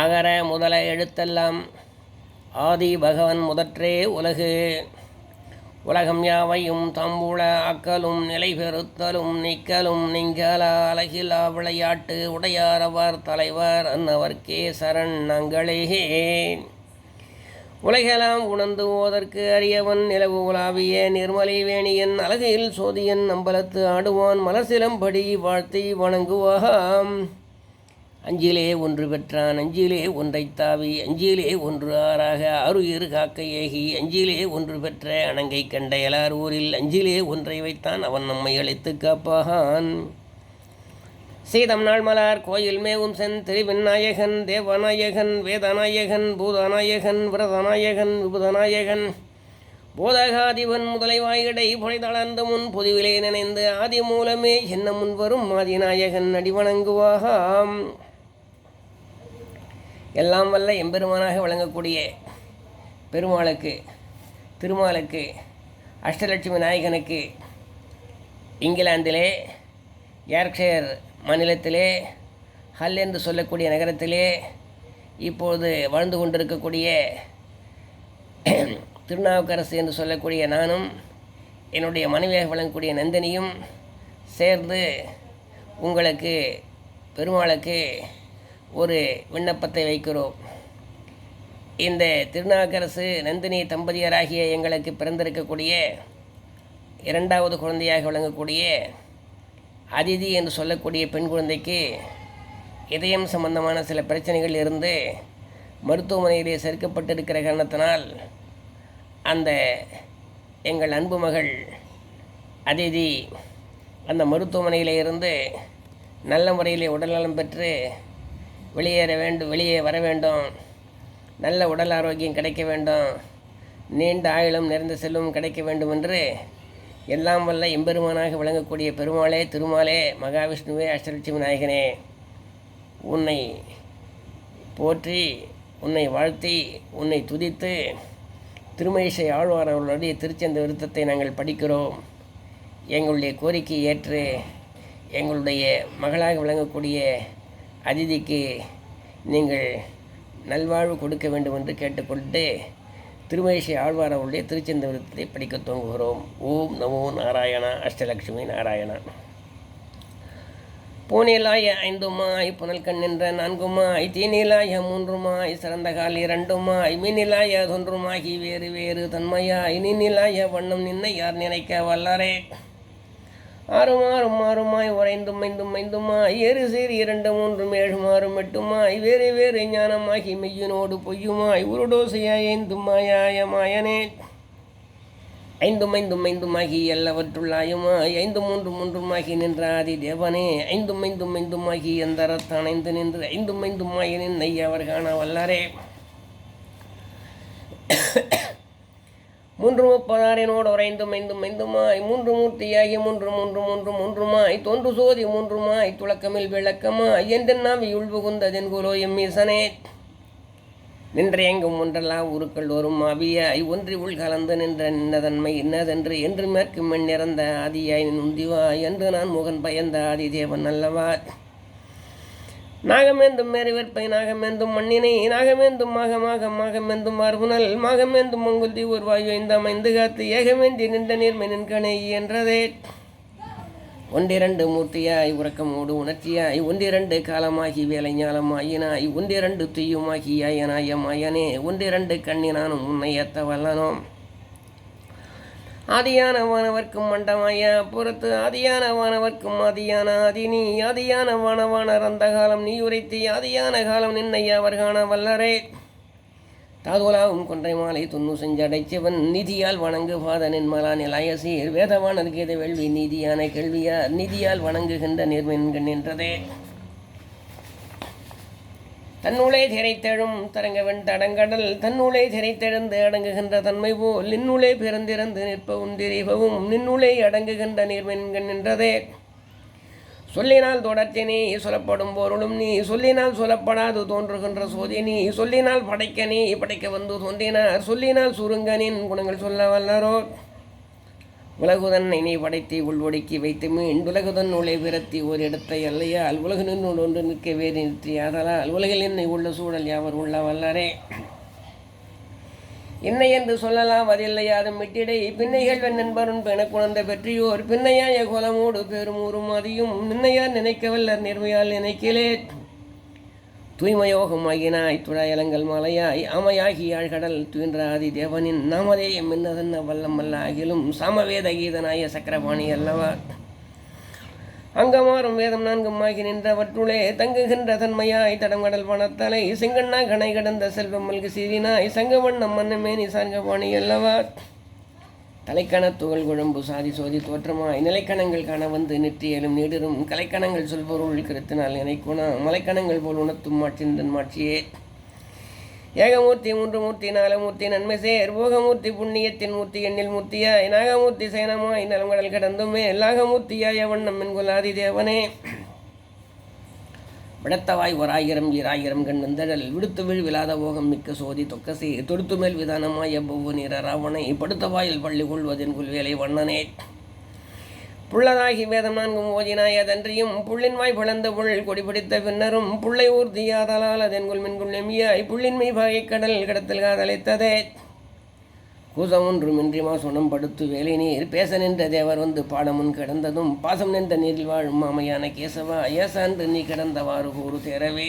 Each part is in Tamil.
அகர முதல எழுத்தெல்லாம் ஆதி பகவன் முதற்றே உலகு. உலகம் யாவையும் தம்புள அக்கலும் நிலை பெறுத்தலும் நிக்கலும் நீங்கல அழகிலா விளையாட்டு உடையாரவர் தலைவர் அன்னவர்க்கே சரண் நங்களே. உலகெல்லாம் உணர்ந்து ஓதற்கு அறியவன் நிலவு உலாவிய நிர்மலை வேணியன் அழகையில் சோதியன் அம்பலத்து ஆடுவான் மலசிலம்படி வாழ்த்தி வணங்குவாம் அஞ்சிலே ஒன்று பெற்றான் அஞ்சிலே ஒன்றைத் தாவி அஞ்சிலே ஒன்று ஆறாக அருயிர் காக்க ஏகி அஞ்சிலே ஒன்று பெற்ற அணங்கை கண்ட எலார் ஊரில் அஞ்சிலே ஒன்றை வைத்தான் அவன் நம்மை அழைத்து காப்பாகான். சீதம் நாள்மலார் கோயில் மேவும் சென் திருவிநாயகன் தேவநாயகன் வேதநாயகன் பூதநாயகன் விரதநாயகன் விபுதநாயகன். போதகாதிபன் முதலைவாயிடை புனைதளர்ந்து முன் பொதுவிலே நினைந்து ஆதி மூலமே என்ன முன்வரும் ஆதிநாயகன் அடிவணங்குவாகாம். எல்லாம் வல்ல எம்பெருமானாக விளங்கக்கூடிய பெருமாளுக்கு திருமாலுக்கு அஷ்டலட்சுமி நாயகனுக்கு இங்கிலாந்திலே யார்க்ஷயர் மாநிலத்திலே ஹல் என்று சொல்லக்கூடிய நகரத்திலே இப்பொழுது வாழ்ந்து கொண்டிருக்கக்கூடிய திருநாவுக்கரசு என்று சொல்லக்கூடிய நானும் என்னுடைய மனைவியாக விளங்கக்கூடிய நந்தினியும் சேர்ந்து உங்களுக்கு பெருமாளுக்கு ஒரு விண்ணப்பத்தை வைக்கிறோம். இந்த திருநாக்கரசு நந்தினி தம்பதியராகிய எங்களுக்கு பிறந்திருக்கக்கூடிய இரண்டாவது குழந்தையாக விளங்கக்கூடிய அதிதி என்று சொல்லக்கூடிய பெண் குழந்தைக்கு இதயம் சம்பந்தமான சில பிரச்சனைகள் இருந்து மருத்துவமனையிலே சேர்க்கப்பட்டிருக்கிற காரணத்தினால் அந்த எங்கள் அன்பு மகள் அதிதி அந்த மருத்துவமனையில் இருந்து நல்ல முறையில் உடல்நலம் பெற்று வெளியேற வேண்டும் வெளியே வர வேண்டும். நல்ல உடல் ஆரோக்கியம் கிடைக்க வேண்டும். நீண்ட ஆயுளும் நிறைந்த செல்வம் கிடைக்க வேண்டும் என்று எல்லாம் வல்ல எம்பெருமானாக விளங்கக்கூடிய பெருமாளே திருமாலே மகாவிஷ்ணுவே அஷ்டலட்சுமி நாயகனே உன்னை போற்றி உன்னை வாழ்த்தி உன்னை துதித்து திருமயிசை ஆழ்வார் அவர்களுடைய திருச்செந்த விருத்தத்தை நாங்கள் படிக்கிறோம். எங்களுடைய கோரிக்கை ஏற்று எங்களுடைய மகளாக விளங்கக்கூடிய அதிதிக்கு நீங்கள் நல்வாழ்வு கொடுக்க வேண்டும் என்று கேட்டுக்கொண்டு திருமயிசை ஆழ்வார் அவருடைய திருச்செந்தவரத்தை படிக்க துவங்குகிறோம். ஓம் நமோ நாராயணா அஷ்டலட்சுமி நாராயணா. பூனிலாய ஐந்துமாய் புனல் கண்ணின்ற நான்குமாய் தீனிலாய மூன்றுமாய் சிறந்த கால் இரண்டுமாய் மீனிலாய தொன்றுமாகி வேறு வேறு தன்மையாய் நீனிலாய வண்ணம் நின்ன யார் நினைக்க வல்லாரே? ஆறுமாறும் மாறுமாய் உறைந்தும் மைந்தும் மைந்துமாய். ஏறு சேரி இரண்டு மூன்று ஏழுமாறும் எட்டுமாய். வேறு வேறு ஞானமாகி மெய்யினோடு பொய்யுமாய். உருடோசையாய் ஐந்தும் மாயாய மாயனே ஐந்து ஐந்தும் மைந்துமாகி எல்லாவற்றுள்ளாயுமாய் ஐந்து மூன்று மூன்றுமாகி நின்ற ஆதி தேவனே. ஐந்து ஐந்தும் மைந்துமாகி எந்தரத்தான் ஐந்து நின்று. ஐந்து மைந்துமாயினின் நெய்யவர் காண வல்லாரே. மூன்று முப்பதாரினோடு உறைந்தும் ஐந்தும் ஐந்துமாய் மூன்று மூர்த்தியாகி மூன்று மூன்று மூன்று மூன்றுமாய் தோன்று சோதி மூன்றுமாய் துளக்கமில் விளக்கமாய் என்று நாவி உள்புகுந்ததென் குலோ எம்மீசனே நின்ற எங்கும் ஒன்றெல்லாம் உருக்கள் வரும் அவியாய் ஒன்றி உள் கலந்து நின்ற நின்னதன்மை இன்னதென்று என்று மேற்கு மண் நிறந்த ஆதியாய் நுந்திவாய் என்று நான் முகன் பயந்த ஆதி தேவன் அல்லவா? நாகமேந்தும் மேறிவற்பை நாகமேந்தும் மண்ணினை நாகமேந்தும் மாகமாக மாகமேந்தும் மார்புனல் மாகமேந்தும் மங்குல்தி ஒரு வாயு ஐந்து காத்து ஏகமேந்தி நின்ற நீர்மை நின்கணை என்றதே. ஒன்றிரண்டு மூர்த்தியாய் உறக்கமோடு உணர்ச்சியாய் ஒன்றிரண்டு காலமாகி வேலை ஞாலமாயினாய் ஒன்றிரண்டு துய்யுமாகி ஆயனாய மாயனே ஒன்றிரண்டு கண்ணினானும் உன்னை ஏத்த வல்லனோம் ஆதியானவானவர்க்கும் மண்டமாய புறத்து ஆதியானவானவர்க்கும் ஆதியான ஆதினி ஆதியான வானவானர் அந்த காலம் நீ உரைத்தி ஆதியான காலம் நின்னையா அவர் வல்லரே. தாதுலாவும் கொன்றை மாலை துண்ணு செஞ்சடைச்சவன் நிதியால் வணங்கு பாதனின் மலான் நிலாயசீர் வேதவானருக்கு இது வெள்வி நீதியான கேள்வியார். நிதியால் வணங்குகின்ற நிர்மென்கண் என்றதே தன்னுளே திரைத்தெழும் தரங்கவன் தடங்கடல் தன்னுளே திரைத்தெழுந்து அடங்குகின்ற தன்மை போல் நின்னுளே பிறந்திறந்து நிற்பவும் திரிபவும் நின்னுளே அடங்குகின்ற நீர்மென்கண் நின்றதே. சொல்லினால் தொடர்ச்சினே நீ சொல்லப்படும் பொருளும் நீ சொல்லினால் சொல்லப்படாது தோன்றுகின்ற சோதி நீ சொல்லினால் படைக்கனே படைக்க வந்து தோன்றினார் சொல்லினால் சுருங்கனின் குணங்கள் சொல்ல வல்லரோ. உலகுதன் நீ படைத்தி உள்வொடுக்கி வைத்து மீன் உலகுதன் உலை விரத்தி ஒரு இடத்தை அல்லையால் உலகு நூல் ஒன்று நிற்க வேறு நிறுத்தி. ஆதலால் உலகில் என்னை உள்ள சூழல் யாவர் உள்ள வல்லாரே. என்னை என்று சொல்லலாம் அதில்லையாதும் மிட்டிடை பின்னைகள் வெண்ணன்பருன் பெணக்குணர்ந்த பெற்றியோர். பின்னையாய குலமோடு பெருமூறும் அதியும் நின்னையார் நினைக்கவல்லர் நிர்மையால் நினைக்கலே தூய்மையோகமாகினாய் துழாயலங்கள் மலையாய் அமையாகியாழ் கடல் துயின்றாதி தேவனின் நாமதேயம் மின்னதன்ன வல்லம் அல்ல ஆகிலும் சாமவேத கீதனாய சக்கரபாணி அல்லவா? அங்கமாறும் வேதம் நான்கும் ஆகி நின்றவற்றுளே தங்குகின்ற தன்மையாய் தடங்கடல் பணத்தலை செங்கண்ணா கணை கடந்த செல்வம் மல்கு சீரினாய் சங்கவண்ணம் மன்னமேனி சார்கபாணி அல்லவா? தலைக்கண துகள் குழம்பு சாதி சோதி தோற்றமாய் நிலைக்கணங்கள் காண வந்து நெற்றியலும் நீடிரும். கலைக்கணங்கள் சொல்பொருள் கருத்தினால் நினைக்குணா மலைக்கணங்கள் போல் உணர்த்தும் மாற்றின்றன் மாட்சியே. ஏகமூர்த்தி மூன்று மூர்த்தி நாலமூர்த்தி நன்மை சேர். போகமூர்த்தி புண்ணியத்தின் மூர்த்தி எண்ணில் மூர்த்தியாய். நாகமூர்த்தி சேனமாய் நலங்கடல் கடந்துமே. லாகமூர்த்தியாய வண்ணம் என்கொல்லாதி தேவனே. விடத்தவாய் ஓராயிரம் ஈராயிரம் கண் வந்தடல் விடுத்து விழ் விழாத போகம் மிக்க சோதி தொக்கசி. தொடுத்து மேல் விதானமாய எவ்வளவு நீர ராவணை படுத்த வாயில் பள்ளி கொள்வதின் கொள்வேலை வண்ணனே. புள்ளதாகி வேதம் நான்கும் ஓதினாய் அதன்றியும் புள்ளின் வாய் பிளந்த புள் கொடிபிடித்த பின்னரும் புள்ளை ஊர்தியாதலால் அதென்குள் மின்குள் எம்மியாய் புள்ளின்மை பாகை கடல் கடத்தல் காதலித்ததே. கூசம் ஒன்றுமின்றி மாசுணம் படுத்து வேலை நீர் பேச நின்ற தேவர் வந்து பாடமுன் கிடந்ததும் பாசம் நின்ற நீரில் வாழும் மாமையான கேசவா ஏசான்று நீ கிடந்தவாறு கூறு தேரவே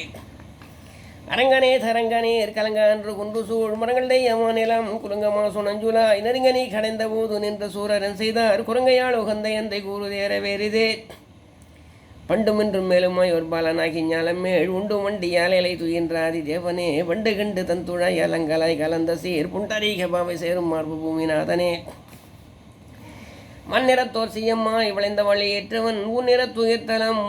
அரங்கனே கலங்க கலங்கான்று குன்று சூழ் மரங்களுடைய யமானிலம் குலுங்கமா சுணஞ்சுலாய் நெருங்கனி கடைந்த போது நின்ற சூரரன் செய்தார் குரங்கையாள் உகந்த எந்தை கூறு தேரவேறிதே பண்டுமின்றும் மேலுமாய் ஒரு பாலனாகி ஞாலமேள் உண்டு வண்டி யாலைகளை துயின்றாதி தேவனே வண்டு கண்டு தன் துழாய் அலங்கலாய் கலந்த சீர் புண்டரீக பாவை சேரும் மார்பு பூமிநாதனே. மண்ணிறத்தோர் சியம்மாய் விளைந்த வழியேற்றவன் ஊநிறத் துயிர்த்தலம்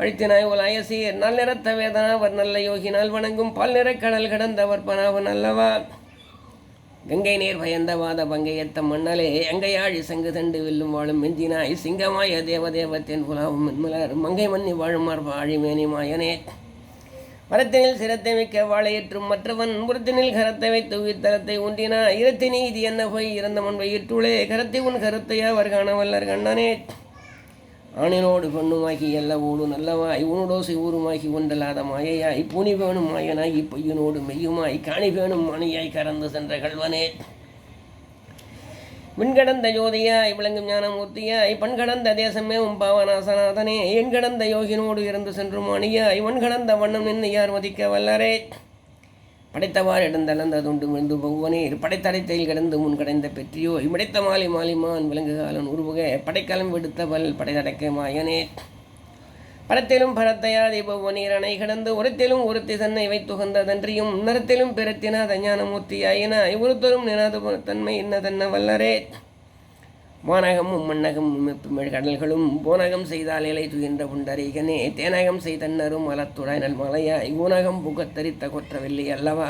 அழித்தினாய் உலாய சீர். நல்லிறத்த வேதனாவர் நல்ல யோகினால் வணங்கும் பல் கடல் கடந்தவர் பனாவன் அல்லவா கங்கை நீர் பயந்தவாத பங்கையத்த மண்ணலே எங்கையாழி சங்கு தண்டு வில்லும் வாழும் மெஞ்சினாய் சிங்கமாய தேவதேவத்தின் புலாவும் மென்மலர் மங்கை மன்னி வாழும் மார்ப மாயனே. மரத்தினில் சிரத்தை மிக்க வாழையற்றும் மற்றவன் புறத்தினில் கரத்தை வைத்து உயிர்த்தலத்தை ஊன்றினா இரத்தினி இது என்ன போய்? இறந்தவன் வயிற்றுளே கரத்தை உன் கருத்தையா அவர் காண வல்லர் கண்ணனே ஆணினோடு பெண்ணுமாக்கி எல்லவோடு நல்லவாய் உனடோசை ஊருமாக்கி ஒன்றலாத மாயையாய் புனிவேணும் மாயனாய் இப்பையனோடு பொய்யனோடு மெய்யுமாய் காணிவேணும் மணியாய் கறந்து சென்ற கல்வனே விண்கடந்த ஜோதியாய் விளங்கும் ஞானமூர்த்தியாய் பண்கடந்த தேசமே உம் பாவநாசநாதனே. என் கடந்த யோகினோடு இருந்து சென்று மணியாய் வன்கடந்த வண்ணம் நின்று யார் மதிக்க வல்லரே? படைத்தவாறு இடந்தளந்த துண்டு விழுந்து பகுவனீர் படைத்தடைத்தையில் கிடந்து முன் கடைந்த பெற்றியோ இமிடைத்த மாலை மாலிமான் விலங்குகாலன் உருவக படைக்கலம் விடுத்தவள் படைதடக்க மாயனே. பரத்திலும் பரத்தையாது பகுவனீர் அணை கிடந்து உரத்திலும் ஒருத்தி தன்னை வைத்துகந்ததன்றியும் நிறத்திலும் பிறத்தினாத ஞானமூர்த்தியாயினாய் ஒருத்தரும் நினாத தன்மை இன்ன தன்ன வல்லரே. வானகமும் மண்ணகமும் மிப்பிமிழ் கடல்களும் போனகம் செய்தால் இலை துயின்ற புண்டரீகனே தேனகம் செய்தன்னரும் மலத்துடாய் நல் மலையாய் ஊனகம் புகத்தரித்த கொற்றவில்லை அல்லவா?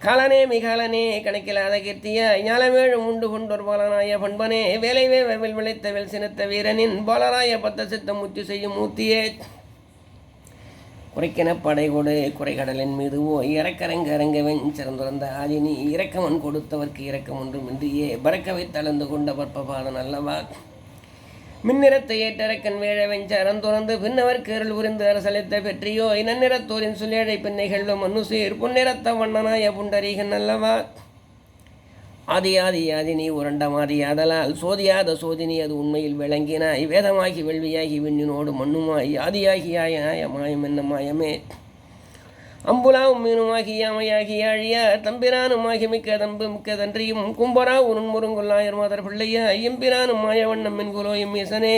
காலனே மிகாலனே கணக்கிலாத கீர்த்தியாய் ஞாலமேழும் உண்டு கொண்டோர் பாலனாய பண்பனே வேலைவே வெவில் விளைத்த வெல் சினத்த வீரனின் பாலராய பத்த சித்தம் முத்தி செய்யும் மூத்தியே குறைக்கென படை கொடு குறைகடலின் மீது ஓ இறக்கரங்க அரங்கவன் சிறந்துறந்த ஆதினி இறக்கமன் கொடுத்தவர்க்கு இறக்கம் ஒன்றுமின்றியே பறக்கவை தளர்ந்து கொண்ட பற்பபாதன் அல்லவா மின்னிறத்தை ஏற்றரக்கன் வேழவன் சரந்துறந்து பின்னவர் கேரள் புரிந்து அரசளித்த பெற்றியோ இனநிறத்தோரின் சுலேழை பின்னைகள் மனுசீர் பொன்னிறத்த வண்ணனாய புண்டரீகன் அல்லவா ஆதி ஆதி ஆதினி உரண்டமாதி ஆதலால் சோதியாத சோதினி அது உண்மையில் விளங்கினாய். வேதமாகி வெள்வியாகி விண்ணினோடு மண்ணுமாய் ஆதியாகி ஆய மாயம் என்ன மாயமே? அம்புலாவும் மீனுமாகி யாமையாகி ஆழியா தம்பிரானுமாகி மிக்க தம்பு மிக்க தன்றியும் கும்பரா உருன் முருங்குள்ளாயர் மாதர் பிள்ளையா மாய மாயவண்ணம் என்குலோ இசனே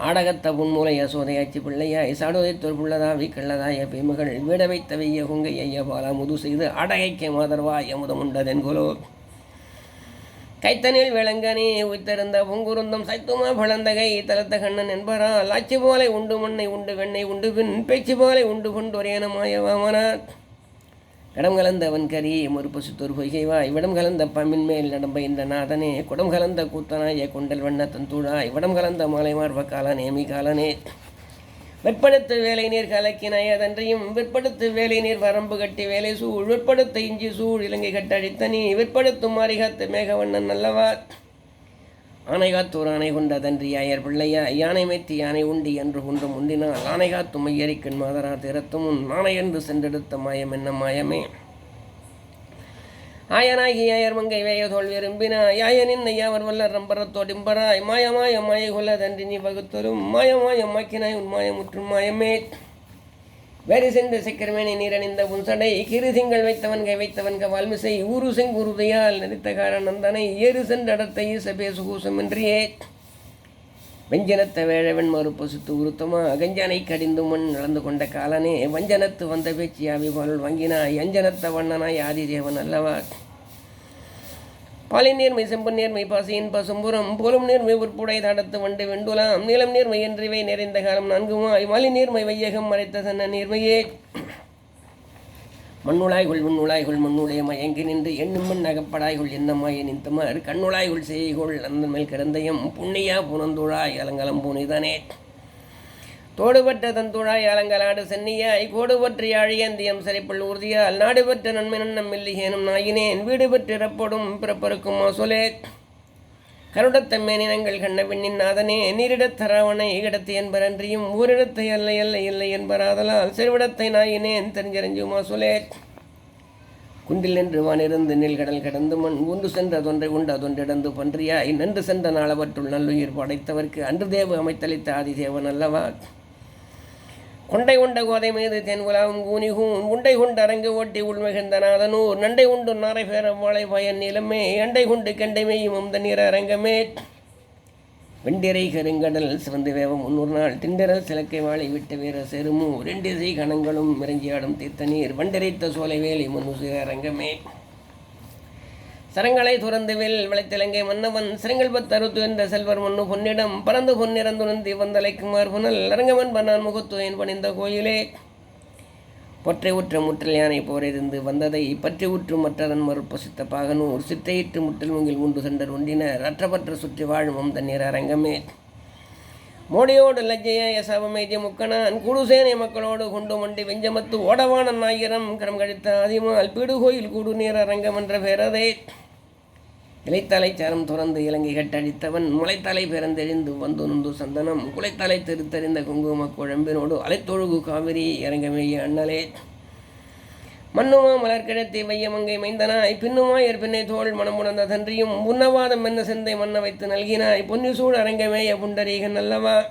ஆடகத்த புன்மூலை யசோதையாச்சி பிள்ளையாய் சாடுதைத்தொர் புள்ளதாவி கள்ளதாய பெய்மகள் விட வைத்த வெய்ய குங்கை ஐய பாலா முது செய்து ஆடகைக்கு மாதர்வாய் அமுதமுண்டதென்கொலோ கைத்தனில் விளங்கனே உய்த்திருந்த பொங்குருந்தம் சைத்துமா பழந்தகை தலத்த கண்ணன் என்பரால் ஆட்சி போலை உண்டு மண்ணை உண்டு வெண்ணை உண்டு பின் பேச்சு போலை உண்டு கொண்டு ஒரேனமாய கடம் கலந்த வன்கரி மறுப்பு சுத்தொரு பொய்கைவாய். கலந்த பமின்மேல் நடம்ப இந்த நாதனே குடம் கலந்த கூத்தனாய கொண்டல் வண்ண தந்தூடாய் வடம் கலந்த மாலை மார்ப காலனே மீ காலனே. வெற்படுத்து வேலை நீர் கலக்கினாய் அதன்றையும் வெற்படுத்து வேலை நீர் வரம்பு கட்டி வேலை சூழ். வெற்படுத்த இஞ்சி சூழ் இலங்கை கட்டழித்தனி நீ. வெற்படுத்தும் மாரிகாத்து மேகவண்ணன் நல்லவா ஆனை காத்தோர் ஆணை கொண்ட தன்றி ஆயர் பிள்ளையா யானை மேத்தி யானை உண்டி என்று குன்றும் உண்டினால் ஆனை காத்தும் மையரிக்கண் மாதரா திறத்தும் உன் என்று சென்றெடுத்த மாயம் என்ன மாயமே? ஆயனாகி ஆயர் மங்கை வேய தோல் யாயனின் ஐயாவர் வல்லர் ரம்பரத்தோடிம்பராய் மாயமாய மாய கொல்ல தன்றி நீ வகுத்தரும் மாயமாயம் மாக்கினாய் உன் மாயமுற்றும் மாயமே. வேறு சென்று சிக்கரமேனி நீரணிந்த புன்சடை கிரு திங்கள் வைத்தவன் கை வைத்தவன் கவால்மிசை ஊரு செங்குருதையால் நெறித்த காரணந்தனை ஏறு சென்றடத்தை சபேசு பேசு கூசமின்றியே வெஞ்சனத்த வேழவன் மறுப்பு சுத்து உருத்தமா அகஞ்சனை கடிந்து முன் நடந்து கொண்ட காலனே வஞ்சனத்து வந்த பேச்சியாவி போல் வங்கினாய் அஞ்சனத்த வண்ணனாய் ஆதிதேவன் அல்லவா. பாலின் நேர்மை செம்பன் நேர்மை பாசியின் பசும்புறம் போலும் நேர்மை உட்புடை தடத்து வண்டு வெண்டுலாம் நீளம் நேர்மை என்றிவை நிறைந்த காலம் நான்குமாய் மாலி நேர்மை வையகம் மறைத்த சன்ன நேர்மையே மண்ணுளாய்குள் விண்ணுளாய்குள் மண்ணுடைய மயங்கி நின்று எண்ணும் மண் அகப்படாய்குள் என்னமாய நித்தமர் கண்ணுளாய்குள் செய்குள் அந்த மேல் கிடந்தயம் புண்ணியா புனந்துழாய் அலங்கலம் புனிதனே. தோடுபட்ட தந்துழாய் அலங்கலாடு சென்னியாய் கோடு பற்றி அழியந்தியம் சிறைப்புள் உறுதியால் நாடு பெற்ற நன்மை நன்னம் இல்லிகேனும் நாயினேன் வீடு பெற்றிறப்படும் பிறப்பருக்கும் மாசொலே. கருடத்தம்மேனினங்கள் கண்ண பெண்ணின் நாதனே நீரிடத்தராவனை இடத்து என்பரன்றியும் ஊரிடத்தை அல்ல அல்ல இல்லை என்பராதலால் செருவிடத்தை நாயினேன் தெரிஞ்சறிஞ்சு மாசுலே. குண்டில் நின்று வானிருந்து நெல்கடல் கடந்து மண் ஊன்று சென்றதொன்றை உண்டு அதொன்றிடந்து பன்றியாய் நன்று சென்ற நாளவற்றுள் நல்லுயிர் படைத்தவர்க்கு அன்று தேவ அமைத்தளித்த ஆதிதேவன் அல்லவா? கொண்டை உண்ட கோதை மீது தென் உலாவும் கூனிகூன் உண்டை கொண்டு அரங்கு ஓட்டி உள்மிகுந்த நாதனூர். நண்டை உண்டு நாரை பேர வாழை பயன் நிலமே. எண்டை கொண்டு கெண்டை மெய்யும் அந்த நீர அரங்கமே. வெண்டிரை கருங்கடல் சிவந்து வேவம் முன்னூறு நாள். திண்டரல் சிலக்கை வாழை விட்டு வீர செருமு ரெண்டிசை கணங்களும் மிரஞ்சியாடும் தீர்த்த நீர். வண்டிரைத்த சோலை வேலை முன்னு அரங்கமே. சரங்களை துறந்து வெல் விளைத்திலங்கை மன்னவன் சிறங்கள் பத்தறுத்து என்ற செல்வர் மண்ணு பொன்னிடம் பறந்து பொன்னிறந்துணர்ந்தி வந்தலைக்குமார் புனல் அரங்கவன் பன்னான் முகத்துவன் பணிந்த கோயிலே. பொற்றை உற்ற முற்றல் யானை போரிருந்து வந்ததை பற்றி உற்று மற்றதன் மறுப்பசித்த பாகனூர். சித்தையிட்டு முற்றல் மூங்கில் உண்டு சென்றர் ஒன்றினர் அற்றப்பற்ற சுற்றி வாழும் தண்ணீர் அரங்கமே. மோடியோடு லஜ்ஜைய யசவமைதிய முக்கணன். குடுசேனை மக்களோடு கொண்டு மண்டி வெஞ்சமத்து ஓடவானன் ஆயிரம் கரம் கழித்த ஆதிமால் பீடுகோயில் கூடு நேர அரங்கம் என்ற பெறதே இலைத்தலை சரம் துறந்து இலங்கை கட்டடித்தவன். முளைத்தலை பிறந்தெறிந்து வந்து நுந்து சந்தனம். குலைத்தலை திருத்தறிந்த குங்கும குழம்பினோடு அலைத்தொழுகு காவிரி. இறங்கமேய அண்ணலே. மண்ணுமா மலர்கிழத்தி வையமங்கை மைந்தனாய். பின்னுமாய் பின்னை தோள் மனமுணர்ந்த தன்றியும் உன்னவாதம் என்ன செந்தை மன்ன வைத்து நல்கினாய். பொன்னிசூடு அரங்கமேய புண்டரீகன் அல்லவா?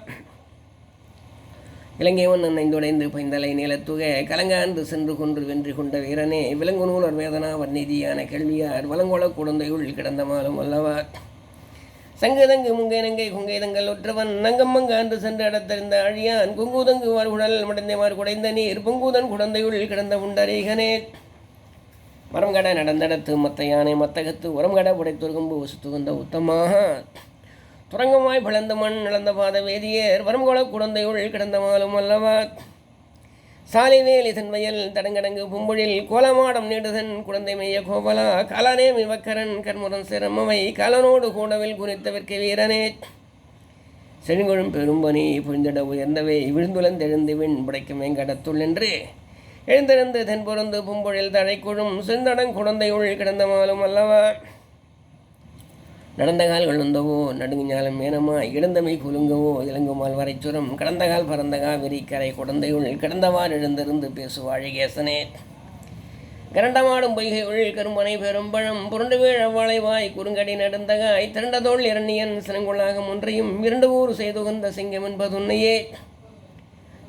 இலங்கை மன்னன் நைந்துடைந்து பைந்தலை நிலத்துக. கலங்காந்து சென்று கொன்று வென்று கொண்ட வீரனே. விலங்கு நூலர் வேதனா வர்ணிதியான கேள்வியார். வலங்கொள குழந்தையுள் கிடந்த மாலும் அல்லவா? சங்குதங்கு முங்கை நங்கை குங்கை தங்கள் ஒற்றவன் நங்கம்மங்க அன்று சென்று அடத்தறிந்த அழியான் குங்குதங்கு வார்குடல் மடந்தைமார் குடைந்த நீர் பொங்குதன் குடந்தையுள் கிடந்த உண்டரீகனே மரம் கட நடந்தடத்து மத்த யானை மத்தகத்து உரம் கட உடைத்துருகும்பு உத்தமாக துரங்கமாய் பிளந்த மண் நடந்த பாத வேதியர் வரம்கொள குழந்தையுள் கிடந்த மாலும் அல்லவா? சாலை தன்மையல் வயல் தடங்கடங்கு பும்பொழில் கோலமாடம் நீடுதன் குழந்தை மெய்ய கோபலா கலனே மிவக்கரன் கர்முரன் சிரமவை கலனோடு கூடவில் குறித்தவர்க்கு வீரனே. செழுங்கொழும் பெரும்பனி புரிந்திட உயர்ந்தவை விழுந்துலந்தெழுந்து விண் படைக்கும் வெங்கடத்துள் என்று எழுந்திருந்து தென்பொருந்து பும்பொழில் தழைக்குழும் செந்தடங் குழந்தையுள் கிடந்த மாலும் அல்லவா? நடந்த கால் விழுந்தவோ நடுங்குஞாலம் மேனமா இழந்தமை குலுங்கவோ இளங்குமால் வரைச்சுரம். கடந்த கால் பறந்த காவிரி கரை குடந்தையுள் கிடந்தவாறு எழுந்திருந்து பேசுவாழிகேசனே கரண்டமாடும் பொய்கையுள் கரும்பனை பெரும்பழம் புரண்டு வீழ வாழைவாய் குறுங்கடி நடந்தகாய் திரண்டதோள் இரணியன் சினங்குள்ளாக ஒன்றையும் இரண்டு ஊர் செய்துகந்த சிங்கம் என்பதுன்னையே.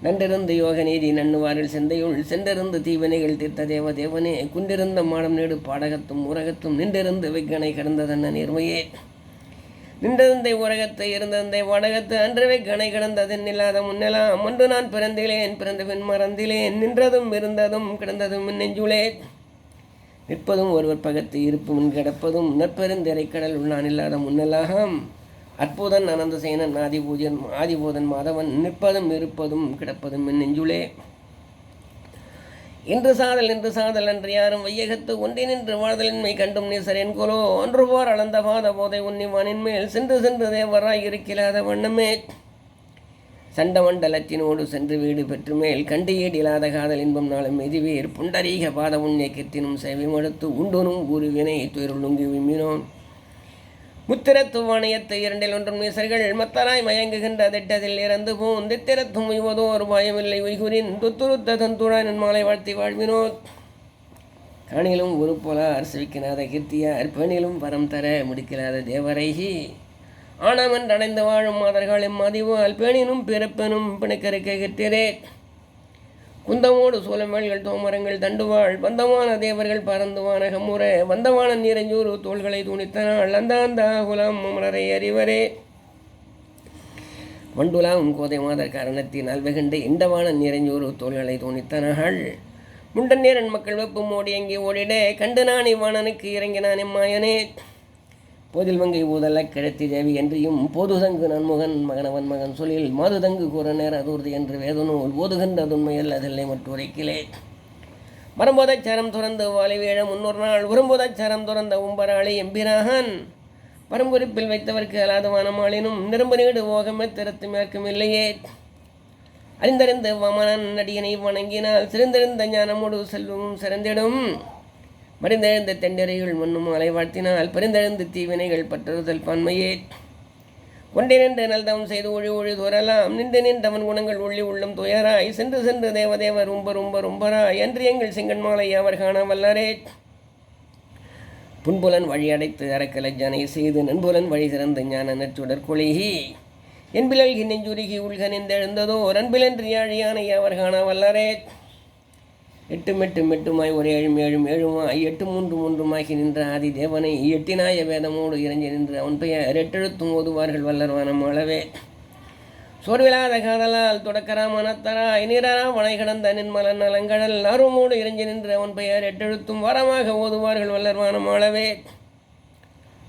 நன்றிருந்து யோக நீதி நன்னுவாரில் சிந்தையுள் சென்றிருந்து தீவினைகள் தீர்த்த தேவ தேவனே குண்டிருந்த மாடம் நேடு பாடகத்தும் உரகத்தும் நின்றிருந்து விக்கனை கடந்ததன்ன நேர்மையே. நின்றதந்தை உலகத்தை இருந்ததந்தை வாடகத்து அன்று கணை கிடந்ததன் இல்லாத முன்னெல்லாம் ஒன்று நான் பிறந்திலேன் பிறந்த பின் மறந்திலேன் நின்றதும் இருந்ததும் கிடந்ததும் நெஞ்சுளே. நிற்பதும் ஒருவர் பகத்து இருப்பு முன் கிடப்பதும் நற்பெருந்திரைக்கடல் உள்ளான் இல்லாத முன்னெல்லாம் அற்புதன் அனந்தசேனன் ஆதிபூஜன் ஆதிபூதன் மாதவன் நிற்பதும் இருப்பதும் கிடப்பதும் என் நெஞ்சுளே. இன்று சாதல் என்று சாதல் அன்று யாரும் வையகத்து ஒன்றி நின்று வாழ்தலின்மை கண்டும் நீசரேன் கோலோ. ஒன்று போர் அளந்த பாத போதை உன்னிவானின் மேல் சென்று சென்று தேவராய் இருக்கிறாத வண்ணமே. சண்டமண்டலத்தினோடு சென்று வீடு பெற்று மேல் கண்டியீடில்லாத காதல் இன்பம் நாளும் எதிவேர் புண்டரீக பாத உண்ணியத்தினும் சேவை மடுத்து உண்டுனும் ஊருவினை துயருளுங்கி விம்மினோன் முத்திரத்துவானியத்து இரண்டில் ஒன்றும் மீசர்கள் மத்தராய் மயங்குகின்ற திட்டத்தில் இறந்து போன் தித்திரத்தும் உய்வதோ ஒரு பயமில்லை உய்குரின் துத்துருத்த தந்துடன் மாலை வாழ்த்தி வாழ்வினோ காணிலும் ஒரு போல அரசுவிக்கினாத கீர்த்தியார் பெணிலும் வரம் தர முடிக்கலாத தேவரைகி. ஆனவன் அடைந்து வாழும் மாதர்கள் எம்மதிவால் பெணினும் பிறப்பெனும் பிணக்கருக்க கிட்டிரேன். குந்தமோடு சோழமேல்கள் தோமரங்கள் தண்டுவாள் வந்தமான தேவர்கள் பறந்துவான கம்முற வந்தவான நீரஞ்சூறு தோள்களை துணித்தனாள் அந்தாந்தா குலம் அமரரை அறிவரே. வண்டுலாவும் கோதை மாதர் காரணத்தினால் வெகுண்டு இண்டவான நிறைஞ்சூறு தோள்களை துணித்தனாள் முண்டநேரன் மக்கள் வெப்பு மோடி எங்கே ஓடிட? கண்டு நான் இவ்வாணனுக்கு இறங்கினான் இம்மாயனே போதில் வங்கை ஊதல்ல கிழத்தி தேவி என்றியும் போதுதங்கு நன்முகன் மகனவன் மகன் சொல்லில் மாதுதங்கு கூற நேர் அதூர்தி என்று வேதநூல் ஓதுகின்ற துண்மையல் அதில்லை மட்டுரைக்கிலே மரம்போதச் சரம் துறந்து வாலிவேழ முன்னொரு நாள் உரம்போதச் சரம் துறந்த உம்பராளி எம்பிராகன். பரம்புரிப்பில் வைத்தவர்க்கு அலாதவானமாளினும் நிரம்பு நீடு ஓகமே திறத்து மேற்கும் இல்லையே. அறிந்தறிந்த வமனன் நடிகனை வணங்கினால் சிறந்திருந்த ஞானமோடு செல்வமும் சிறந்திடும். மறிந்தெழுந்த தெண்டரைகள் மண்ணும் அலை வாழ்த்தினால் பரிந்தெழுந்த தீவினைகள் பற்றுதல் பன்மையே. கொண்டினின்று நல்தவம் செய்து ஒழி ஒழி தோறலாம். நின்று நின்றவன் குணங்கள் ஒளி உள்ளம் துயராய். சென்று சென்று தேவதேவர் ரொம்ப ரொம்ப ரொம்பராய். என்று எங்கள் செங்கன் மாலை அவர் காண வல்லரே. புன்புலன் வழி அடைத்து அறக்கலஜனை செய்து நண்புலன் வழி சிறந்த ஞான நச்சுடர் கொளிகி. என்பிலல்கி நெஞ்சுருகி உள்கனிந்தெழுந்ததோ ரன்பிலன்று யாழியானை அவர் காண வல்லரே. எட்டு மெட்டு மெட்டுமாய் ஒரு ஏழும் ஏழும் ஏழுமாய் எட்டு மூன்று மூன்றுமாகி நின்ற ஆதி தேவனை எட்டினாய வேதமோடு இறங்கி நின்று அவன் பெயர் எட்டெழுத்தும் ஓதுவார்கள் வல்லர்வானம் அளவே சோர்விலாத காதலால் தொடக்கரா மனத்தரா இனிரா வனை கடந்த நின்மலன் நலங்கடல் அருமோடு இறங்கி நின்று அவன் பெயர் எட்டெழுத்தும் வரமாக ஓதுவார்கள் வல்லர்வானம் அளவே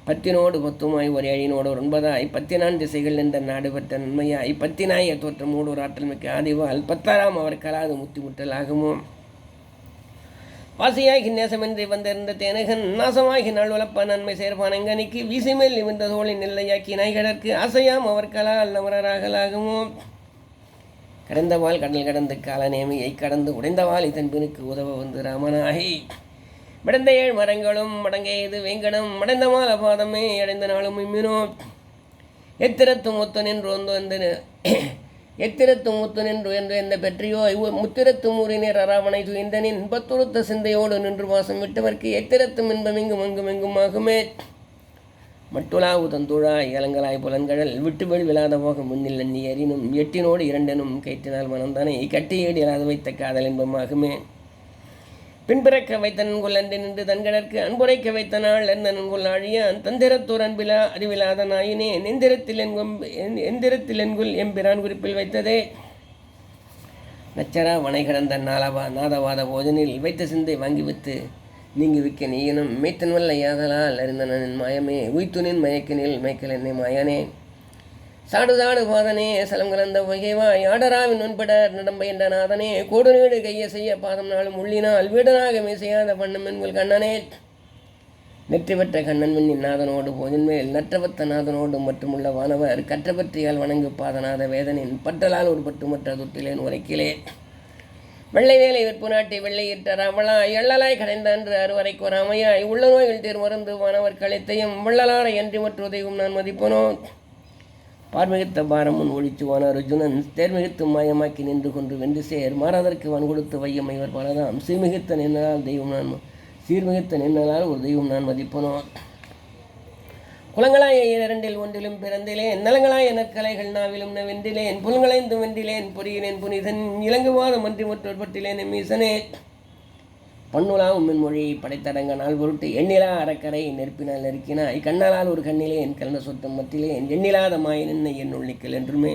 பத்தினோடு பத்துமாய் ஒரு எழினோடு ஒரு ஒன்பதாய் பத்தினான் திசைகள் என்ற நாடு பெற்ற நன்மையாய் பத்தினாய தோற்றமோடு ஒரு ஆற்றல் மிக்க ஆதிவால் பத்தாராம் அவர் கலாது முத்தி முட்டலாகுமோ வாசியாகி நேசமின்றி வந்திருந்த தேனகன் நாசமாகி நாள் வளப்ப நன்மை சேர்ப்பானங்கனிக்கு வீசிமேல் நிமிர்ந்த தோளின் நெல்லையாக்கி நாய்கடற்கு அசையாம் அவர் கலால் நவரராகலாகுமோ கடந்தவாள் கடல் கடந்து காலநேமையை கடந்து உடைந்தவாள் இதன் பினுக்கு உதவ வந்து ராமனாகி. மடந்த ஏழ் மரங்களும் மடங்கையது வேங்கடம் மடந்த அபாதமே அடைந்த நாளும் இம்மினோ எத்திரத்தும் ஒத்து நின்று வந்தன. எத்திரத்து முத்து நின்று என்று எந்த பெற்றியோ முத்திரத்து மூறினர் அராவணை துய்ந்தனின் பத்துருத்த சிந்தையோடு நின்று வாசம் விட்டவர்க்கு எத்திரத்தும் இன்பமெங்கும் அங்கும் எங்கும் ஆகுமே. மட்டுலா உதந்துழாய் இளங்கலாய் புலன்கடல் விட்டு வெளி விழாத போக முன்னில் எண்ணி எறினும் எட்டினோடு இரண்டெனும் கைத்தினால் மனந்தானே கட்டியேடி இல்லாத வைத்த காதல் இன்பமாகுமே பின்பிறக்க வைத்த நன்கொல் அன்று நின்று தன்கடற்கு அன்புரைக்க வைத்த நாள் எந்த நன்கொல் அழியான்? தந்திரத்தோர் அன்பிலா அறிவிலாத நாயினே நெந்திரத்தில் என்கும் எந்திரத்தில் என்குள் எம்பிரான் குறிப்பில் வைத்ததே. நச்சரா வனை கடந்த நாளவா நாதவாத போஜனில் வைத்த சிந்தை வாங்கி வித்து நீங்கி விக்க நீயினும் மேய்த்தன் வல்ல யாதலால் அறிந்தனன் மாயமே உய்த்துனின் மயக்கினில் மேய்க்கல் என்னை மாயனே. சாடு சாடு பாதனே சலம் கலந்த வகைவாய். ஆடராவின் நண்படர் நடம்ப என்ற நாதனே கோடு நீடு கைய செய்ய பாதம் நாளும் உள்ளினால் வீடனாக மீசையாத பண்ணும் என்கள் கண்ணனே. வெற்றி பெற்ற கண்ணன் மின்னின் நாதனோடு போதின்மேல் நற்றபத்த நாதனோடு மட்டுமுள்ள வானவர் கற்றபற்றியால் வணங்கு பாதநாத வேதனின் பற்றலால் ஒரு பட்டு மற்ற தொட்டிலேன் உரைக்கிலே வெள்ளை வேலை விற்பு நாட்டி வெள்ளையிட்ட ராமலா எள்ளலாய் கடைந்த அன்று அறுவரைக்கு அமையாய் உள்ள நோய்கள் தீர் மருந்து வானவர் கழித்தையும் வெள்ளலாரை என்று மற்ற உதவும் நான் மதிப்பனோ. பார்மிகுத்த பாரமுன் ஒழிச்சுவான அர்ஜுனன் தேர்மிகத்து மாயமாக்கி நின்று கொண்டு வென்று சேர். மாறாதற்கு வன் கொடுத்து வையம் இவர் பலதாம். சீர்மிகுத்த நின்னலால் தெய்வம் நான் சீர்மிகுத்த நின்னலால் ஒரு தெய்வம் நான் மதிப்பனோ குளங்களாய இரண்டில் ஒன்றிலும் பிறந்திலேன். நலங்களாய நற்கலைகள் நாவிலும் நான் வென்றிலேன் புலங்களைந்து வென்றிலேன். பொறியிலேன் புனிதன். இலங்குவாத மன்றி மற்றொரு பட்டிலேன் மீசனே பண்ணுலா உம்மின் மொழி படைத்தடங்க நாள் பொருட்டு எண்ணிலா அறக்கரை நெருப்பினால் நெருக்கினாய். கண்ணலால் ஒரு கண்ணிலே என் கலந்த சொத்தம் மத்திலேன் எண்ணிலாத மாயின் என்னை என் உள்ளிக்கல் என்றுமே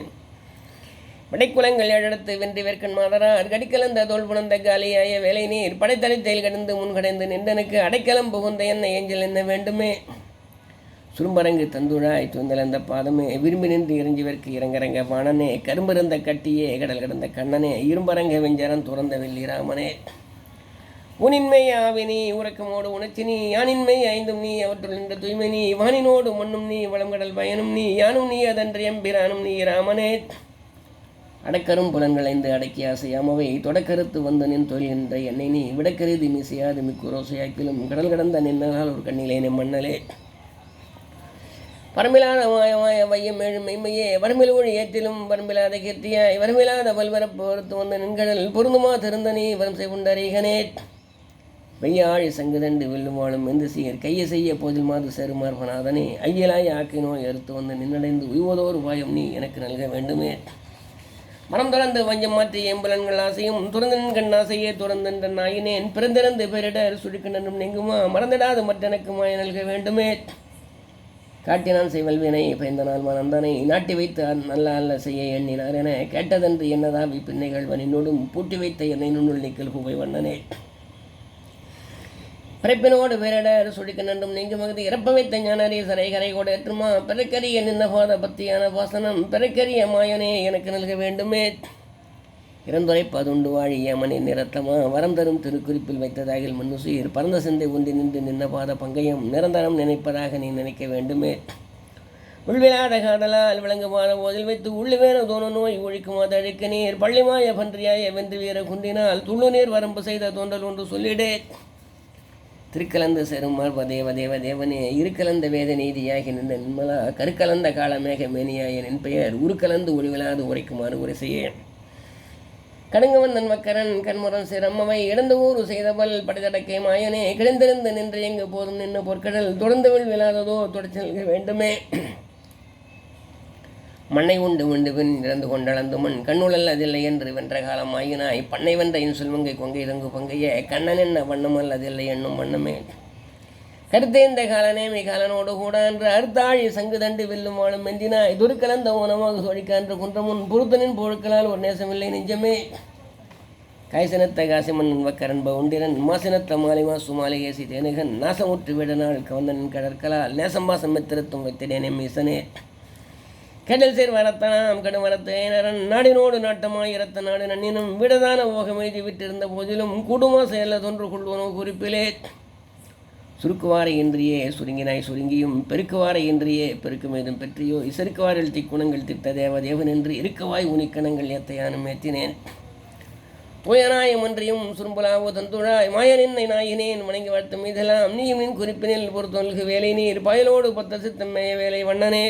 படைக்குலங்கள் ஏழெடுத்து வென்று வேர்க்கன் மாதரா கடிக்கலந்த தோல் புணந்த காலியாய வேலை நீர் படைத்தளித்தையில் கடந்து முன்கடைந்து நின்றனுக்கு அடைக்கலம் புகுந்த என்ன ஏஞ்சல் என்ன வேண்டுமே? சுரும்பரங்கு தந்துழாய் துந்தலந்த பாதமே விரும்பி நின்று இறஞ்சிவர்க்கு இறங்கரங்க வாணனே கரும்பிருந்த கட்டியே கடல் கடந்த கண்ணனே இரும்பரங்க வெஞ்சரன் துறந்த வெள்ளிராமனே உனின்மை ஆவினி உறக்கமோடு உணர்ச்சினி யானின்மை ஐந்தும் நீ அவற்றுள் நின்ற தூய்மை நீ வானினோடு மண்ணும் நீ வளம் கடல் பயனும் நீ யானும் நீ அதன்று எம்பிரானும் நீ ராமனே. அடக்கரும் புலன்களைந்து அடக்கி அசையாமவை தொடக்கருத்து வந்து நின் தொழில் என்ற என்னை நீ விடக்கருதி மீசையாது மிக்குரோசையாக்கிலும் கடல் கடந்த நின்னால் ஒரு கண்ணிலே நின் மண்ணலே. பரமிலாத மாயமாய வையம் ஏழு மெய்மையே வரமில் ஒழி ஏற்றிலும் வரமில்லாத கீர்த்தியாய் வரம்பிலாத பல்வரப்பு பொறுத்து வந்த நின்கடல் பொருந்துமா திருந்த நீ வரம் செய்குண்டரீகனே வெய்யாழி சங்குதண்டு வெல்லுமாளும் எந்த சீர் கையை செய்ய போதில் மாது சேருமார்பனாதனே ஐயலாய் ஆக்கினோய் அறுத்து வந்து நின்னடைந்து உய்வதோர் உபாயம் நீ எனக்கு நல்க வேண்டுமே. மனம் தொடர்ந்து வஞ்சம் மாற்றி எம்பலன்கள் ஆசையும் துறந்தன் கண் ஆசையே துறந்தென்ற நாயினேன் பிறந்திறந்து பெரிடர் சுடுக்கின்றனும் நெங்குமா? மறந்திடாது மற்றெனக்கு மாய நல்க வேண்டுமே. காட்டினான் செய்வல்வினை பயந்தனால் மனந்தனை நாட்டி வைத்து நல்ல அல்ல செய்ய எண்ணினார் என கேட்டதென்று என்னதாவி பின்னைகள் வனினோடும் பூட்டி வைத்த என்னை நுண்ணுள் நிக்கல் பூவை வண்ணனே. பிறப்பினோடு பேரிடர் சொல்லிக்க நன்றும் நீங்கு மகதி இறப்ப வைத்த ஞானரே சரை கரை கூட ஏற்றுமா? பிறக்கரிய நின்ன பாத பத்தியான வாசனம் பிறக்கரிய மாயனே எனக்கு நல்க வேண்டுமே. இறந்துரை பதுண்டு வாழிய மணி நிறத்தமா வரம் தரும் திருக்குறிப்பில் வைத்ததாகில் மன்னுசீர் பரந்த சிந்தை ஒன்றி நின்று நின்ன பாத பங்கயம் நிரந்தரம் நினைப்பதாக நீ நினைக்க வேண்டுமே. உள்விழாத காதலால் விளங்குமான போதில் வைத்து உள்ளுவேன தோணு நோய் ஒழிக்குமா தழுக்க நீர்? பள்ளிமாய பன்றியாய வென்று வீர குன்றினால் துள்ளு நீர் வரம்பு செய்த தோன்றல் ஒன்று சொல்லிடே. திருக்கலந்த செருமார் தேவ தேவ தேவனே இருக்கலந்த வேத நீதியாகி நின்ற நின்மலா கருக்கலந்த காலமேக மேனியாய நின் பெயர் உருக்கலந்து ஒளிவிழாது உரைக்குமாறு உரை கடுங்கவன் நன்மக்கரன் கண்முரம் சிரம்மவை இழந்த ஊரு செய்தவள் படைதடக்கை மாயனே கிடந்திருந்து நின்று எங்கு போதும் நின்று பொற்கடல் தொடர்ந்தவள் விழாததோ தொடர்ச்சி நல்க வேண்டுமே. மண்ணை உண்டு உண்டு பின் இறந்து கொண்டளந்து மண் கண்ணுழல் அதில்லை என்று வென்ற காலம் ஆயினாய். பண்ணை வென்ற இன் செல்வங்கை கொங்கை தங்கு பங்கையே. கண்ணன் என்ன வண்ணமல் அதில்லை என்னும் வண்ணமே. கருத்தேந்த காலனேமி காலனோடு கூட என்று அறுத்தாழி சங்கு தண்டு வெல்லும் வாழும் மெஞ்சினாய். துருக்கலந்த ஓனமாக சோழிக்க என்று குன்றமுன் புருத்தனின் பொருட்களால் ஒரு நேசமில்லை நெஞ்சமே. காய்சனத்த காசிமன் வக்கரன் பவுண்டிரன் மாசினத்த மாலிமா ஏசி தேனகன் நாசமுற்று விட கவந்தனின் கடற்களால் நேசம்பாசம் மெத்திருத்தும் வைத்திடேனே மீசனே. கடல் சேர் வரத்தனாம் கடும் வரத்தேனரன் நாடினோடு நாட்டமாய் இரத்த நாடு நன்னினும் விடதான ஓகமேதி விட்டிருந்த போதிலும் குடும்ப செயல தொன்று கொள்வனோ குறிப்பிலே. சுருக்குவாரை இன்றியே சுருங்கினாய் சுருங்கியும் பெருக்குவாரை இன்றியே பெருக்குமேதும் பெற்றியோ. இசருக்குவாரில் திக்குணங்கள் திட்ட தேவ தேவன் என்று இருக்கவாய் உனிக்கணங்கள் எத்தையானும் ஏத்தினேன். தூயனாயம் ஒன்றியும் சுரும்புலாவோ தந்துழாய். மாயனின் நாயினேன் வணங்கி வாழ்த்தும் இதெல்லாம். நீயும் நின் குறிப்பினில் பொறுத்தொல்கு வேலை நீர். பயலோடு பத்த சித்தம் மேய வேலை வண்ணனே.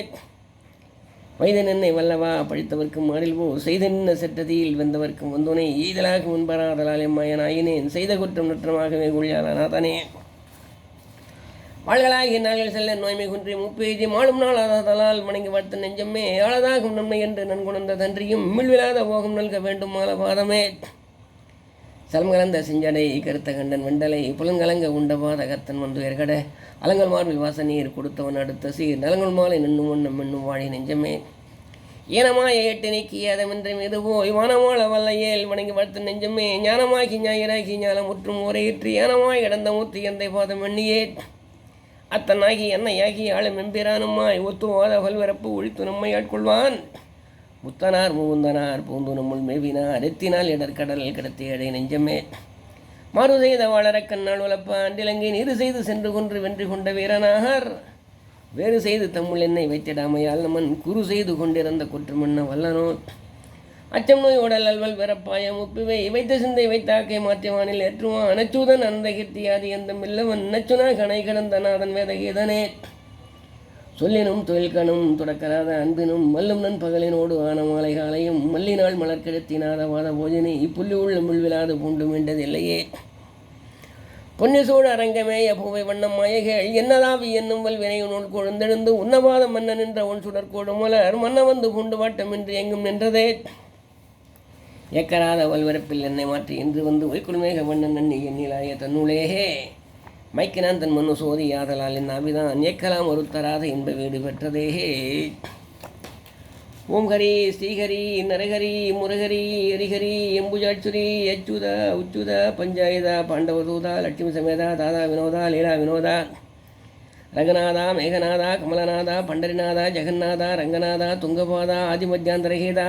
வைதனென்னை வல்லவா பழித்தவர்க்கும் மாறில்வோ செய்தென்ன செற்றதியில் வந்தவர்க்கும் வெந்தவர்க்கும் வந்தோனே ஈதலாக முன்பராதலால் எம்மாயனாயினேன் செய்த குற்றம் நற்றமாகவே குழியாளனாதனே வாழ்களாகிய நாளில் செல்ல நோய்மை குன்றி முப்பேஜி மாளும் நாள் ஆதாதலால் வணங்கி வாழ்த்த நெஞ்சமே ஆளதாகும் நன்மை என்று நன்குணர்ந்த தன்றியும் மிழ்விலாத போகம் நல்க வேண்டும் மாலபாதமே பாதமே. சலம்கலந்த செஞ்சடை கருத்த கண்டன் வெண்டலை புலங்கலங்க உண்டபாத கர்த்தன் வந்து எர்கட அலங்கல் மார்பில் வாசநீர் கொடுத்தவன் அடுத்த சீர். நலங்கள் மாலை நின்னும் வண்ணம் மின்னும் வாழி நெஞ்சமே. ஏனமாய எட்டு நீக்கி அதமின்றி மீது போய் வானமாள வல்லையேல் வணங்கி வாழ்த்து நெஞ்சமே. ஞானமாகி ஞாயிறாகி ஞானம் முற்றும் உரையிற்று ஏனமாய் இடந்த மூர்த்தி எந்தை பாதம் எண்ணியே அத்தனாகி என்னையாகி ஆளும் எம்பிரானுமாய் ஒத்துவாத பல்வரப்பு ஒழித்து நம்மை ஆட்கொள்வான். முத்தனார் முகுந்தனார் பூந்து நம்முள் மேவினார் எத்தினால் இடர்கடல் கிடத்தி அடை நெஞ்சமே. மாறு செய்த வாழற கண்ணால் உழப்ப அண்டிலங்கை நீரு செய்து சென்று கொன்று வென்று கொண்ட வீரனாகார். வேறு செய்து தம்முள் என்னை வைத்திடாமையால் நம்மன் குறு செய்து கொண்டிருந்த குற்றமன்ன வல்லனோ அச்சம் நோய் உடல் அல்வல் பிறப்பாய முப்பிவை வைத்த சிந்தை வைத்தாக்கை மாற்றிவானில் ஏற்றுவான். அனச்சூதன் அந்த கீர்த்தியாதி எந்த மில்லவன். நச்சுனா கணை கடந்த நாதன் வேதகீதனே. சொல்லினும் தொழில்கணும் தொடக்கராத அன்பினும் மல்லும் நன் பகலினோடு ஆன மாலை காலையும் மல்லினால் மலர்கிழத்தினாத வாத போஜனை இப்புள்ளி உள்ள முள்விலாது பூண்டும் என்றதில்லையே பொன்னிசூழ் அரங்கமேய பூவை வண்ணம் மாயகள் என்னதாவி என்னும் வல்வினையுனுள் கொழுந்தெழுந்து உன்னவாத மன்னன் என்ற ஒன் சுடற்கோடு மலர் மன்ன வந்து பூண்டு வாட்டமின்றி எங்கும் நின்றதே. ஏக்கராத வல்வரப்பில் என்னை மாற்றி இன்று வந்து வைக்குள்மேக வண்ணன் நன்னி எண்ணிலாய தன்னுளேகே. மைக்கினான் தன் மனு சோதி யாதலால் என் அபிதான். ஏக்கலாம் ஒருத்தராத இன்ப வீடு பெற்றதேகே ஓம் ஹரி ஸ்ரீஹரி நரஹரி முருகரி ஹரிஹரி எம்புஜாட்சுரி அச்சுத உச்சுத பஞ்சாயுதா பாண்டவதூதா லட்சுமி சமேதா தாதா வினோதா லீலா வினோதா ரங்கநாதா மேகநாதா கமலநாதா பண்டரிநாதா ஜெகநாதா ரங்கநாதா துங்கபாதா ஆதிமத்யாந்தரகேதா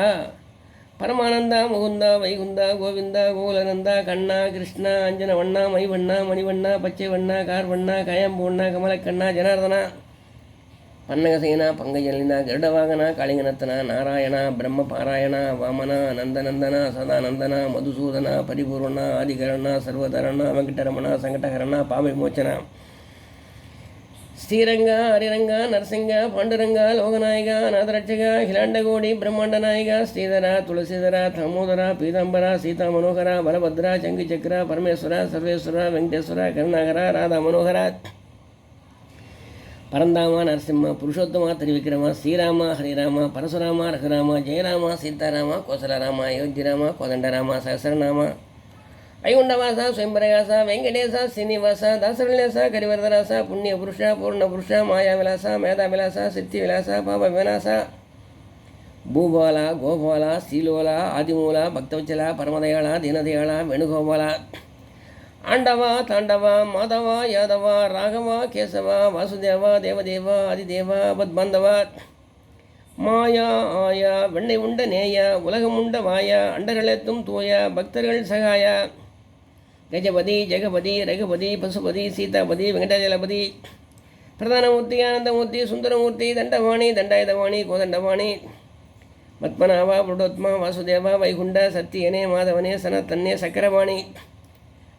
பரமானந்தா முகுந்தா வைகுந்தா கோவிந்தா கோகுலநந்தா கண்ணா கிருஷ்ணா அஞ்சன வண்ணா மணிவண்ணா மணிவண்ணா பச்சை வண்ணா கார்வண்ணா கயம்பூண்ணா கமலக்கண்ணா ஜனார்தனா பன்னகசேனா பங்கஜலினா கருடவாகனா காளிங்கநத்தனா நாராயணா பிரம்ம பாராயணா வாமனா நந்தநந்தனா சதானந்தனா மதுசூதனா பரிபூர்ணா ஆதிகரணா சர்வதரணா வெங்கடரமணா சங்கடகரணா பாவை மோச்சனா ஸ்ரீரங்கா ஹரிரங்கா நரசிங்கா பாண்டுரங்கா லோகநாயகா நாதரட்சகா ஹிலாண்டகோடி பிரம்மாண்ட நாயகா ஸ்ரீதரா துளசிதரா தாமோதரா பீதாம்பரா சீதா மனோகரா பலபத்ரா சங்கு சக்கரா பரமேஸ்வரா சர்வேஸ்வரா வெங்கடேஸ்வரா கருணாகரா ராதா மனோகரா பரந்தாமா நரசிம்மா புருஷோத்தமா திருவிக்ரமா ஸ்ரீராமா ஹரிராமா பரசுராமா ரகுராமா ஜெயராமா சீதாராமா கோசலராமா அயோத்திராமா கோதண்டராமா சகசரநாமா. வைகுண்டவாசா சுயம்பரகாசா வெங்கடேசா சீனிவாசா தாசரலேசா கரிவர்தராசா புண்ணிய புருஷா பூர்ண புருஷா மாயா விலாசா மேதா விலாசா சித்தி விலாசா பாப வினாசா பூபாலா கோபாலா சீலோலா ஆதிமூலா பக்தவச்சலா பரமதயாளா தீனதயாளா வேணுகோபாலா. ஆண்டவா தாண்டவா மாதவா யாதவா ராகவா கேசவா வாசுதேவா தேவதேவா அதிதேவா பத்பாந்தவா மாயா ஆயா வெண்ணை உண்ட நேயா உலகம் உண்ட வாயா அண்டர்களெத்தும் தூயா பக்தர்கள் சகாயா. கஜபதி ஜெகபதி ரகுபதி பசுபதி சீதாபதி வெங்கடாஜலபதி பிரதானமூர்த்தி ஆனந்தமூர்த்தி சுந்தரமூர்த்தி தண்டவாணி தண்டாயுதவாணி கோதண்டவாணி பத்மநாபா புருடோத்மா வாசுதேவா வைகுண்ட சத்தியனே மாதவனே சனத்தன்னே சக்கரவாணி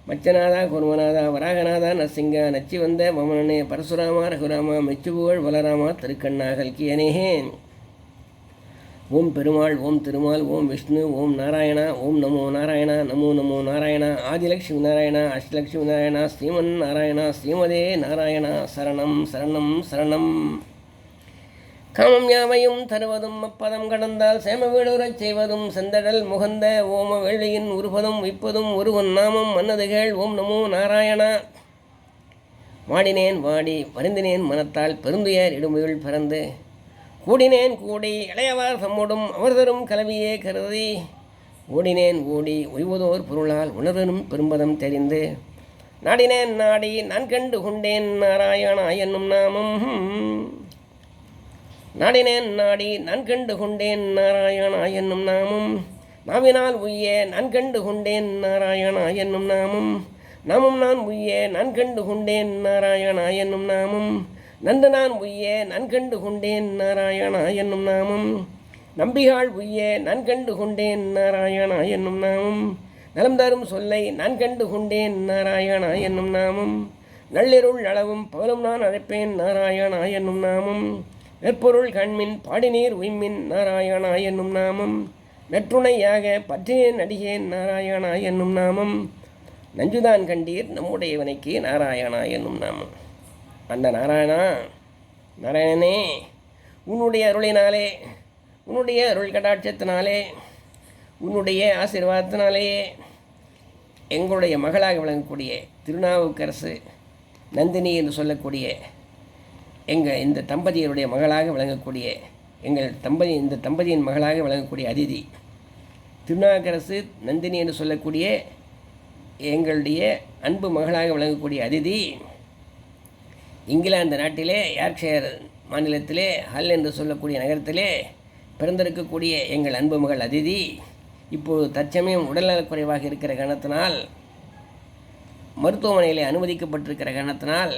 மச்சநாதா குருமநாதா வராகநாத நரசிங்கா நச்சி வந்த மமனனே பரசுராமா ரகுராமா மெச்சுபுகழ் பலராமா திருக்கண்ணா கல்கியனே. ஓம் பெருமாள் ஓம் திருமால் ஓம் விஷ்ணு ஓம் நாராயணா ஓம் நமோ நாராயணா நமோ நமோ நாராயணா ஆதிலக்ஷ்மி நாராயணா அஷ்டலக்ஷ்மி நாராயணா ஸ்ரீமன் நாராயணா ஸ்ரீமதே நாராயணா சரணம் சரணம் சரணம். காமம் யாவையும் தருவதும் அப்பதம் கடந்தால் சேம வீடுறச் செய்வதும் செந்தடல் முகந்த ஓம வெள்ளியின் உருபதம் விப்பதும் ஒருவன் நாமம் மன்னதுகள் ஓம் நமோ நாராயணா. வாடினேன் வாடி வருந்தினேன் மனத்தால் பெருந்துயர் இடுமுயுள் பிறந்து கூடினேன் கூடி இளையவர் தம்மோடும் அவர் தரும் கலவியே கருதி. ஓடினேன் ஓடி ஒய்வதோர் பொருளால் உணர்வனும் பெரும்பதம் தெரிந்து. நாடினேன் நாடி நான் கண்டு கொண்டேன் நாராயணா என்னும் நாமம். நாடினேன் நாடி நான் கண்டு கொண்டேன் நாராயணா என்னும் நாமம். நாவினால் உய்ய நான் கண்டு கொண்டேன் நாராயணா என்னும் நாமம். நாமும் நான் உய்ய நான் கண்டு கொண்டேன் நாராயணா என்னும் நாமம். நந்தனான் உய்ய நன்கண்டு கொண்டேன் நாராயணா என்னும் நாமம். நம்பிகாள் உய்ய நன்கண்டு கொண்டேன் நாராயணா என்னும் நாமம். நலம் தரும் சொல்லை நான் கண்டு கொண்டேன் நாராயணா என்னும் நாமம். நள்ளிருள் அளவும் பகலும் நான் அழைப்பேன் நாராயணா என்னும் நாமம். நெற்பொருள் கண்மின் பாடினீர் உய்மின் நாராயணா என்னும் நாமம். நற்றுணையாக பற்றினேன் அடிகேன் நாராயணா என்னும் நாமம். நஞ்சுதான் கண்டீர் நம்முடையவனைக்கு நாராயணா என்னும் நாமம். அந்த நாராயணா நாராயணனே உன்னுடைய அருளினாலே உன்னுடைய அருள் கடாட்சத்தினாலே உன்னுடைய ஆசீர்வாதத்தினாலேயே எங்களுடைய மகளாக விளங்கக்கூடிய திருநாவுக்கரசு நந்தினி என்று சொல்லக்கூடிய எங்கள் இந்த தம்பதியருடைய மகளாக விளங்கக்கூடிய எங்கள் தம்பதி இந்த தம்பதியின் மகளாக விளங்கக்கூடிய அதிதி திருநாவுக்கரசு நந்தினி என்று சொல்லக்கூடிய எங்களுடைய அன்பு மகளாக விளங்கக்கூடிய அதிதி இங்கிலாந்து நாட்டிலே யார்க்ஷயர் மாநிலத்திலே ஹல் என்று சொல்லக்கூடிய நகரத்திலே பிறந்திருக்கக்கூடிய எங்கள் அன்பு மகள் அதிதி இப்போது தற்சமயம் உடல்நலக்குறைவாக இருக்கிற காரணத்தினால் மருத்துவமனையில் அனுமதிக்கப்பட்டிருக்கிற காரணத்தினால்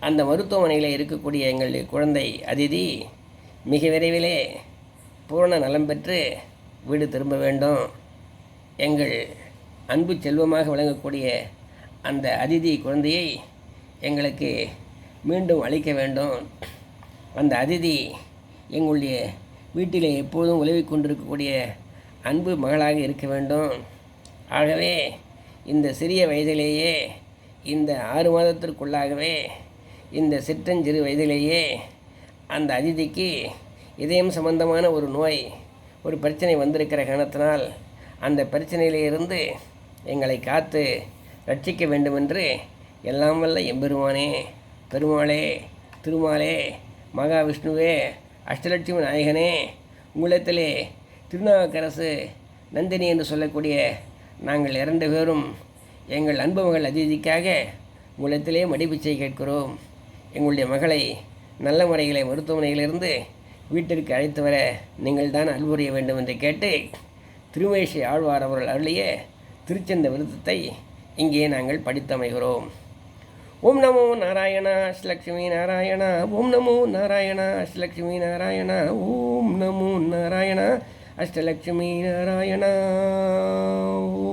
அந்த மருத்துவமனையில் இருக்கக்கூடிய எங்களுடைய குழந்தை அதிதி மிக விரைவிலே பூரண நலம் பெற்று வீடு திரும்ப வேண்டும். எங்கள் அன்பு செல்வமாக விளங்கக்கூடிய அந்த அதிதி குழந்தையை எங்களுக்கு மீண்டும் அளிக்க வேண்டும். அந்த அதிதி எங்களுடைய வீட்டில் எப்போதும் உதவி கொண்டிருக்கக்கூடிய அன்பு மகளாக இருக்க வேண்டும். ஆகவே இந்த சிறிய வயதிலேயே இந்த ஆறு மாதத்திற்குள்ளாகவே இந்த சிற்றஞ்சிறு வயதிலேயே அந்த அதிதிக்கு இதயம் சம்பந்தமான ஒரு நோய் ஒரு பிரச்சனை வந்திருக்கிற காரணத்தினால் அந்த பிரச்சனையிலிருந்து எங்களை காத்து ரட்சிக்க வேண்டுமென்று எல்லாம் வல்ல எம்பெருமானே பெருமாளே திருமாலே மகாவிஷ்ணுவே அஷ்டலட்சுமி நாயகனே உங்களிடத்திலே திருநாவுக்கரசு நந்தினி என்று சொல்லக்கூடிய நாங்கள் இரண்டு பேரும் எங்கள் அன்பு மகள் அதிதிக்காக உங்களிடத்திலே மடிப்பிச்சை கேட்கிறோம். எங்களுடைய மகளை நல்ல முறைகளை மருத்துவமனையிலிருந்து வீட்டிற்கு அழைத்து வர நீங்கள் தான் அன்புரிய வேண்டும் என்று கேட்டு திருமேஷி ஆழ்வார் அவர்கள் அருளிய திருச்செந்த விருத்தத்தை இங்கே நாங்கள் படித்தமைகிறோம். ஓம் நமோ நாராயண அஷ்லக்ஷ்மி நாராயண ஓம் நமோ நாராயண அஷ்லக்ஷ்மி நாராயண ஓம் நமோ நாராயண அஷ்டலக்ஷ்மி நாராயண ஓம்